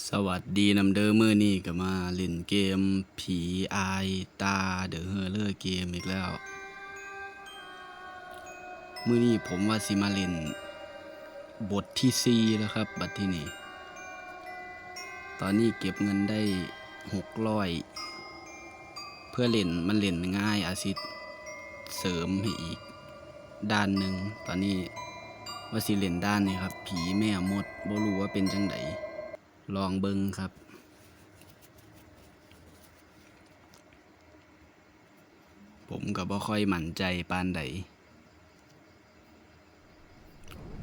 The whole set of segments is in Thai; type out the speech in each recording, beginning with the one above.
สวัสดีนำเด้อมือนี้ก็มาเล่นเกม ผีอายตาเดอะเฮอเลอร์เกมอีกแล้ว มือนี้ผมว่าสิมาเล่น บทที่ 4 แล้วครับ บัดที่นี้ตอนนี้เก็บเงินได้ 600 เพื่อเล่นมันเล่นง่ายอาซิดเสริมให้อีก ด้านหนึ่ง ตอนนี้ว่าสิเล่นด้านนี้ครับ ผีแม่มดบ่รู้ว่าเป็นจังได ลองเบิงครับ ผมก็บ่ค่อยหมั่นใจปานใด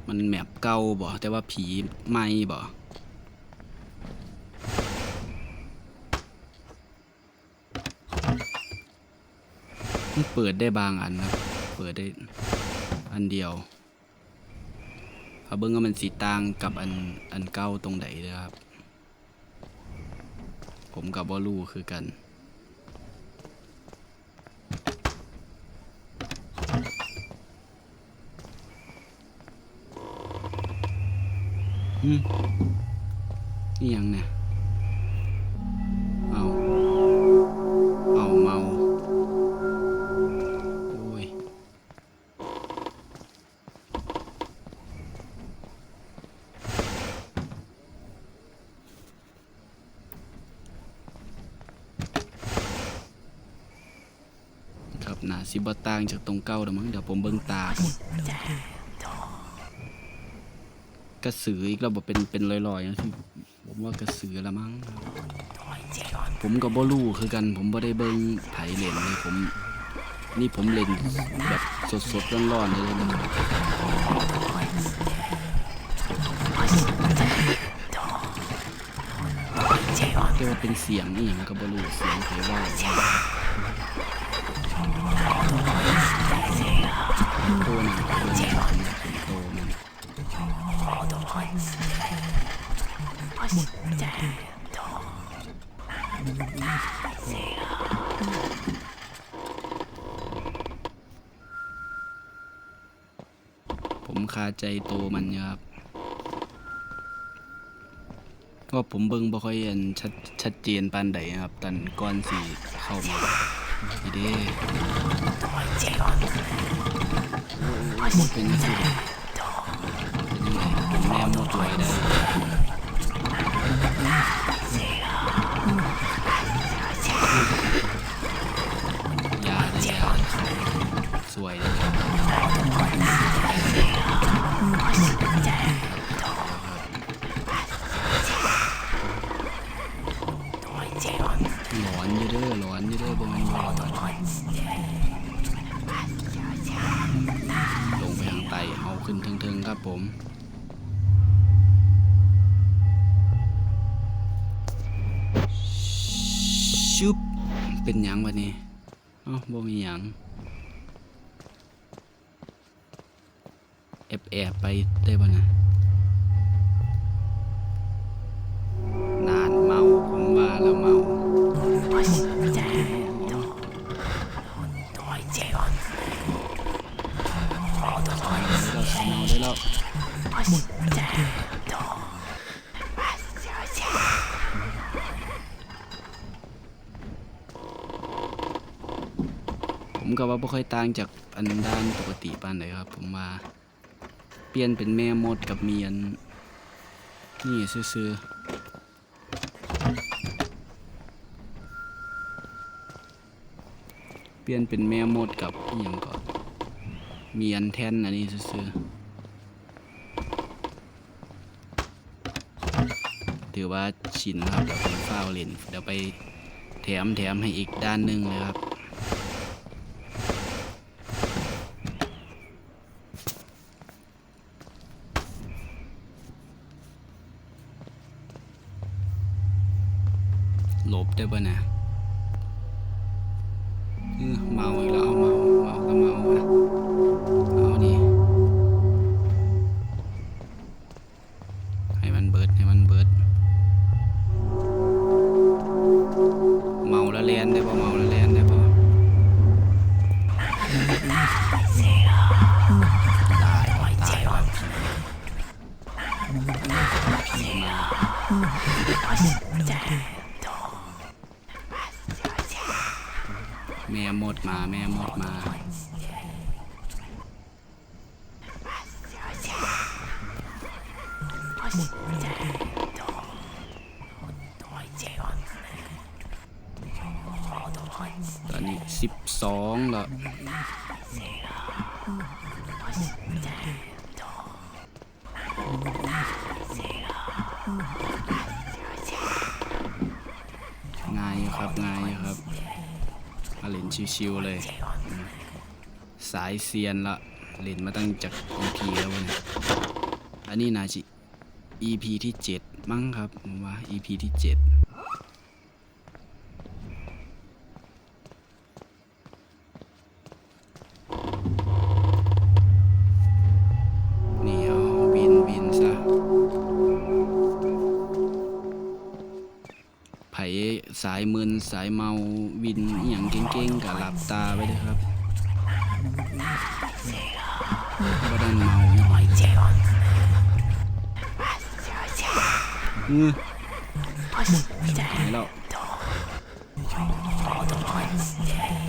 มันแมปเก่าบ่แต่ว่าผีใหม่บ่มันเปิดได้บางอันครับเปิดได้อันเดียวเอาเบิ่งว่ามันสีต่างกับอันอันเก่าตรงไหนเด้อครับ ผมกับบอลูคือกัน อืมนี่ยังเนี่ย บ่ต่างจากตรงเก่าเด้อมั้งเดี๋ยวผมเบิ่งตาก่อนกระสืออีกแล้วบ่เป็นเป็นลอยๆจังซี่ผมว่ากระสือละมั้งผมก็บ่รู้คือกัน ผมบ่ได้เบิ่งไผเล่นเลยผมนี่ผมเล่นแบบสดๆร้อนๆเลยนะครับแต่ว่าเป็นเสียงนี่ยังก็บ่รู้เสียงไผเว่า ผมคาใจโตมันอยู่ครับเพราะผมเบิ่งบ่ค่อยอันชัดชัดเจนปานใดครับตอนก่อนสิเข้ามา นี่เด้เป็นจังซี่เด้เป็นยังไงเป็นแม่มดลอยได้อย่าเด้อสวยเด้อ ขึ้นเทิงๆครับผม ชุบ เป็นหยังวะนี่เอ้าบ่มีหยังแอบแอบไปได้บ่นะนานเมาผมว่าแล้วเมาเรา แล้วผมก็ว่าบ่ค่อยต่างจากอันด้านปกติปานใดครับ ผมว่าเปลี่ยนเป็นแม่มดกับเมียน นี่ซื่อๆเปลี่ยนเป็นแม่มดกับอหยังก่อนมีอันแทนอันนี้ซื่อๆ ถือว่าชินครับเดี๋ยวผมฟ้าเล่นเดี๋ยวไปแถมแถมให้อีกด้านหนึ่งเลยครับหลบได้ป่ะนะ แม่หมดมาแม่หมดมา ตอนนี้สิบสองแล้ว ชิวๆเลย สายเซียนละเล่นมาตั้งจาก EP แล้ววะเนี่ยอันนี้นาจิ EP ที่ 7 มั้งครับผมว่า EP ที่7นี่เอาบินบินซะไผสายมึนสายเมา วินอหย่างเก่งๆกับหลับตาไว้เลยครับก็ดันเมาอีกเออไหนแล้ว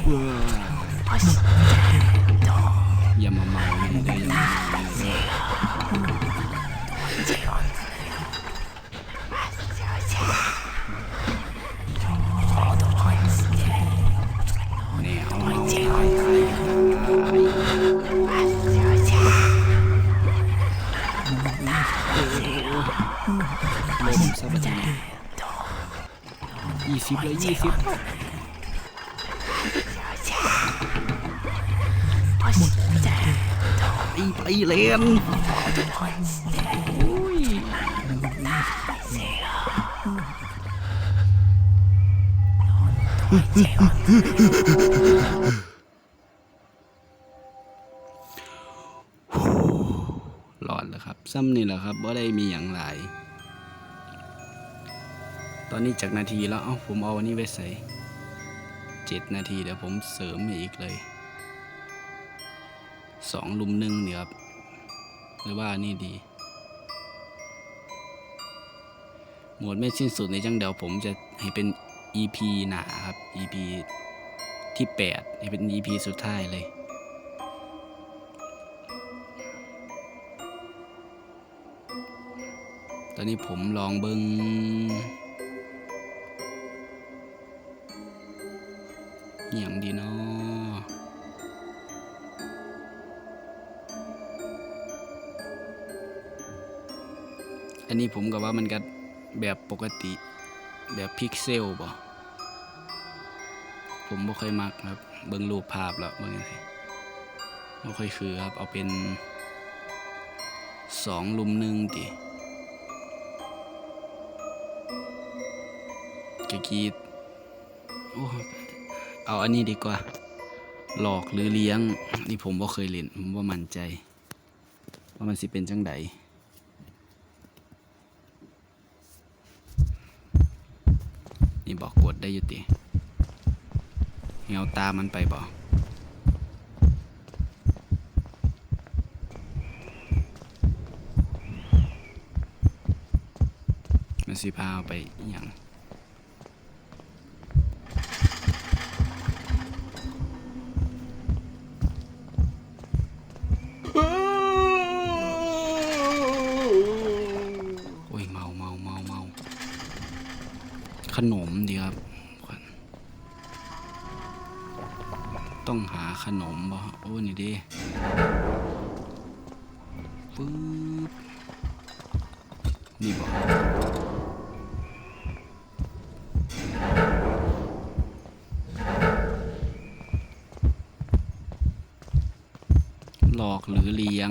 เอออย่ามาเมาอีกเลยอย่ามาเมาอีกเลย เมาตายตายตายลมซะบันยี่สิบเลยยี่สิบไปไปเล่นอ้ย ซ้ำนี่แหละครับว่าได้มีอย่างไรตอนนี้จากนาทีแล้วเอ้าผมเอาอันนี้ไว้ใส่เจ็ดนาทีเดี๋ยวผมเสริมอีกเลยสองลุมหนึ่งเนี่ยครับหรือว่านนี่ดี หมวดไม่สิ้นสุดในจังเดี๋ยวผมจะให้เป็น EP หนาครับ EP ที่ 8 ให้เป็น EP สุดท้ายเลย อนนี้ผมลองเบิงอหย่างดีเนาะอันนี้ผมก็ว่ามันก็แบบปกติแบบพิกเซลบ่ผมบ่ค่อยมักครับ เบิ่งรูปภาพแล้วเบิ่งจังซี่บ่ค่อยคือครับ เอาเป็นสองลุมหนึ่งติ กะกีดเอาอันนี้ดีกว่า หลอกหรือเลี้ยง นี่ผมว่าเคยเล่น ผมว่ามั่นใจ ว่ามันสิเป็นจังใดนี่บอกกดได้อยู่ติเหี่ยวตามันไปบอกมันสิพาไปอย่าง หลอกหรือเลี้ยง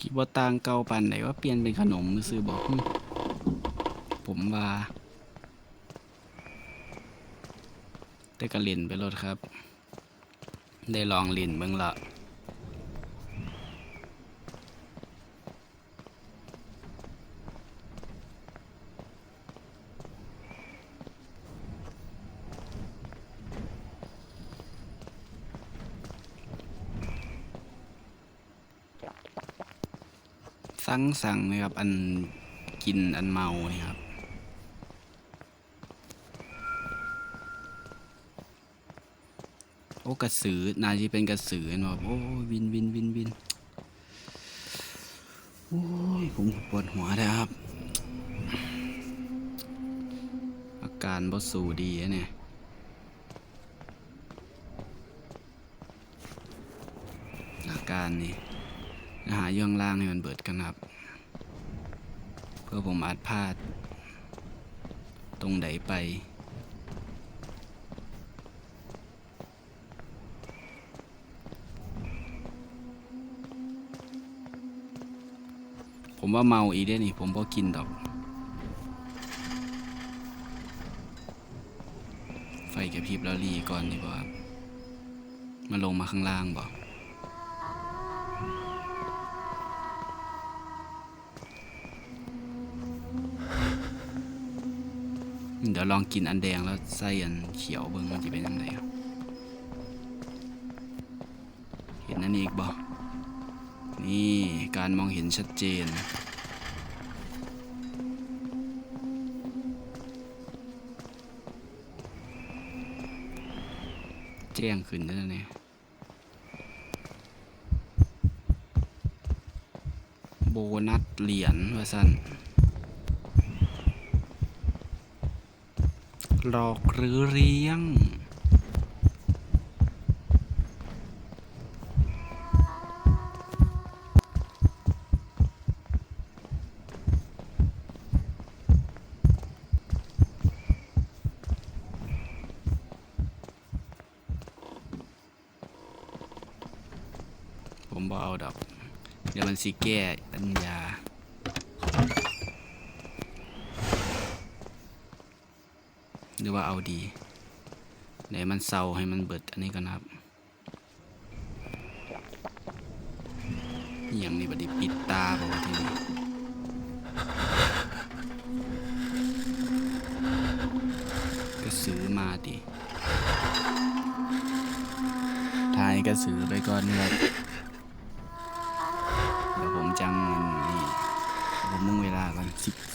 คิดว่าตางเกาปันไหนว่าเปลี่ยนเป็นขนมมือซื้อบอก ผมว่าแต่ก็เล่นไปรถครับ ได้ลองลินเบิ่งละสังสังนะครับ อันกินอันเมานี่ครับ อ้กระสือ นาจีเป็นกระสือเนาะโอ้วินวินวินวินโอ้ยผมปวดหัวเลยครับ อาการบ่สูดีอะเนี่ยอาการนี่หาย่องล่างให้มันเบิดกันครับ เพื่อผมอาจพลาด ตรงไหนไป ว่าเมาอีกได้นี่ผมพอกินดอก ไฟกระพริบแล้วรีก่อนดีกว่ามาลงมาข้างล่างบอกเดี๋ยวลองกินอันแดงแล้วใส่อันเขียวเบิ่งมันจะเป็นยังไงครับเห็นนั่นอีกบ่นี่ การมองเห็นชัดเจน แจ้งขึ้นแล้วนะเนี่ยโบนัสเหรียญว่าสั้นหลอกหรือเลี้ยง ผมบอเอาดอก เดี๋ยวมัน สิแก้อัญญาหรือว่าเอาดีไหนมันเศร้าให้มันเบิดอันนี้กันครับอย่างนี้บัดปิดตาบอกว่าทีนี้กระสือมาดิทายกระสือไปก่อนครับ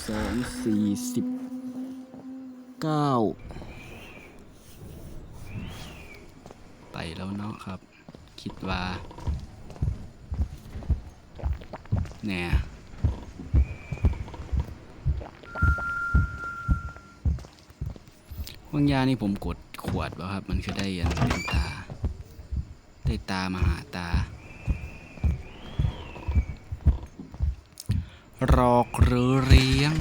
สองสี่สิบเก้าไปแล้วเนาะครับ คิดว่าเนี่ยว่างยานี่ผมกดขวดวะครับ มันคือได้ยันเป็นตา ได้ตามาหาตา รอกหรือเรียง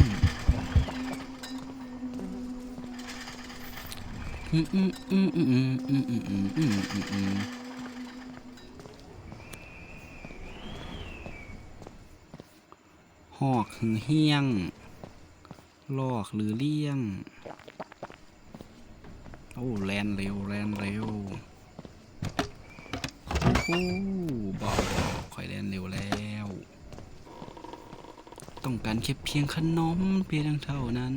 หอกหรือเฮี้ยง ลอกหรือเลี้ยง โอ้แลนเร็วแลนเร็วโอ้บอกคอยแลนเร็วแล้ ต้องการแค่เพียงขนมเพียงเท่านั้น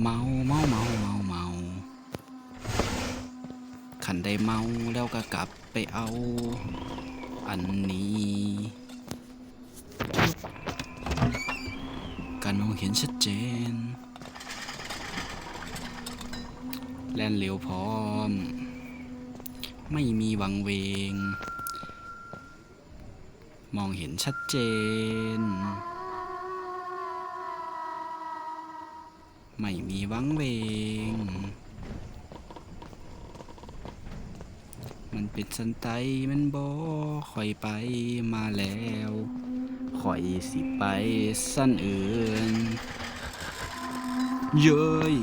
เมาเมาเมาเมาเมาขันได้เมาแล้วก็กลับไปเอา อันนี้ การมองเห็นชัดเจน แล่นเร็วพร้อม ไม่มีวังเวง มองเห็นชัดเจน ไม่มีวังเวง มันเป็นสันไตมันบอข่อยไปมาแล้วข่อยสิไปสั้นเอินเย้ย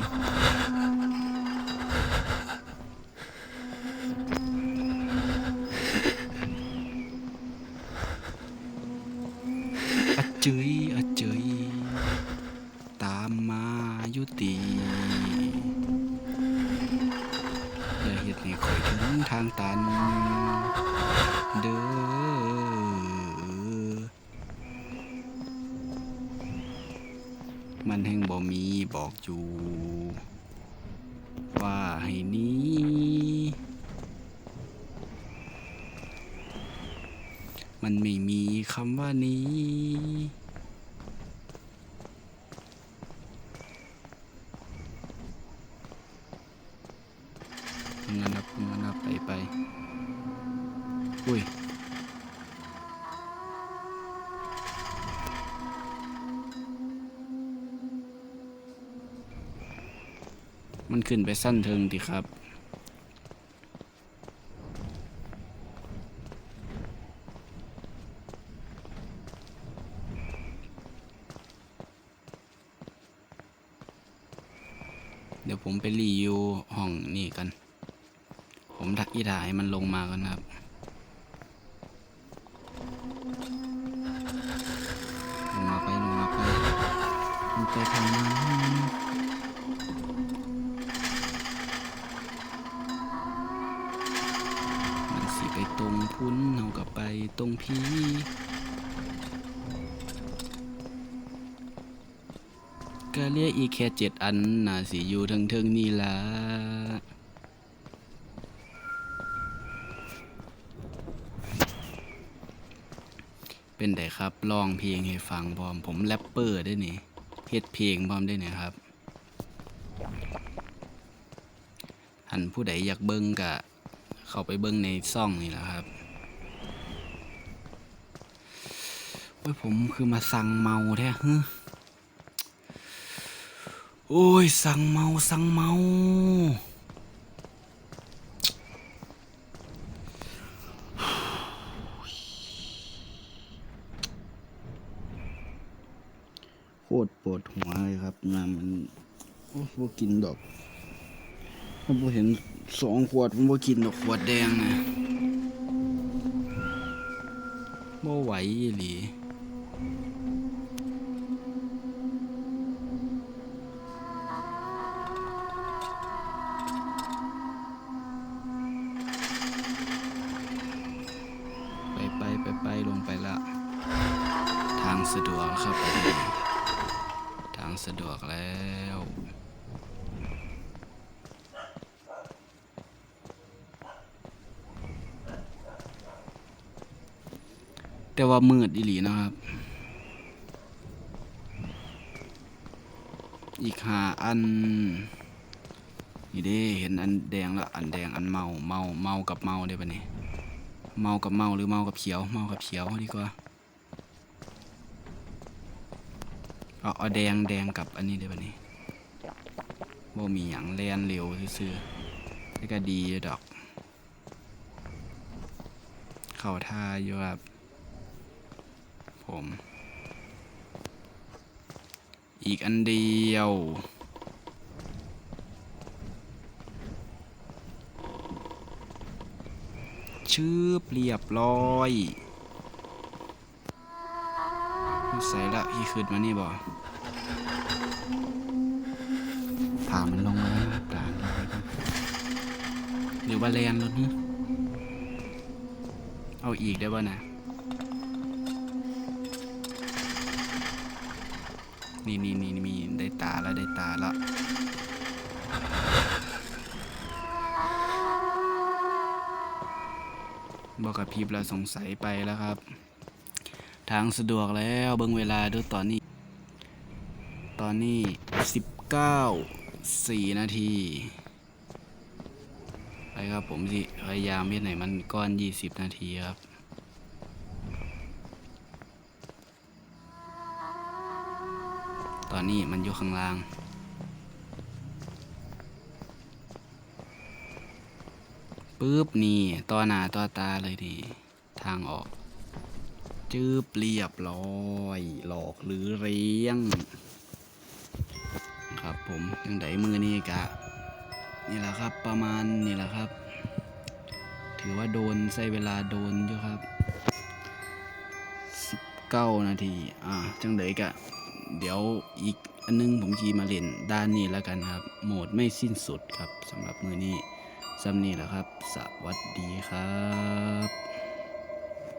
มันแห่งบ่มีบอกจูว่าให้นี้มันไม่มีคำว่านี้ มันขึ้นไปสั้นเทิงดีครับ เดี๋ยวผมไปรีวิวห้องนี่กัน ผมทักอีถ่ายมันลงมากันครับ ตรงพีก็เรียกอีแค่เจ็ดอันน่ะสิอยู่เทิงๆนี่ละเป็นไดครับร้องเพลงให้ฟังพร้อมผมแรปเปอร์ได้นี่เฮ็ดเพลงพร้อมได้นี่ครับ หันผู้ใดอยากเบิ้งกะ เข้าไปเบิ้งในซ่องนี่แหละครับ อ้ยผมคือมาสั่งเมาแท้ฮึโอ้ย สั่งเมาสั่งเมาโคตรปวดหัวเลยครับน้ำมันโอ้บ่กินดอกผมเห็นสองขวดผมบ่กินดอกขวดแดงนะบ่ไหวอีหลี สะดวกครับ ทางสะดวกแล้วแต่ว่ามืดอีหลีนะครับ อีกหาอัน นี่เด้เห็นอันแดงแล้วอันแดงอันเมาเมาเมากับเมาได้ปะเนี่ยเมากับเมาหรือเมากับเขียว เมากับเขียวดีกว่า เอาเอาแดงแดงกับอันนี้ได้ปะนี่บ่มีหยังแลนเร็วซื่อๆแต่ก็ดีดอก เข้าท่าอยู่ครับผม อีกอันเดียวชื่อเรียบร้อย ใส่ละพี่ขึ้นมานี่บ่ถามมันลงมาแล้วครับตางไปครับหรือว่าแลนรถนี่เอาอีกได้ป่ะนะ นี่นี่นี่มีได้ตาแล้วได้ตาแล้วบอกกับพีบเราสงสัยไปแล้วครับ ทางสะดวกแล้วเบิ่งเวลาดูตอนนี้ ตอนนี้สิบเก้าสี่นาทีไปครับผมสิพยายามเฮ็ดไหนมันก้อนยี่สิบนาทีครับตอนนี้มันอยู่ข้างล่าง ปึ๊บนี่ต่อหน้าต่อตาเลยดี ทางออก จืบเรียบร้อย หลอกหรือเลี้ยง ครับผมยังไดมือนี่กะ นี่แหละครับประมาณนี่แหละครับ ถือว่าโดนใช้เวลาโดนอยู่ครับ19นาที อ่า จังไดกะ เดี๋ยวอีกอันนึงผมจีมาเล่นด้านนี้แล้วกันครับ โหมดไม่สิ้นสุดครับสำหรับมือนี้ซ้ำนี้แหละครับ สวัสดีครับ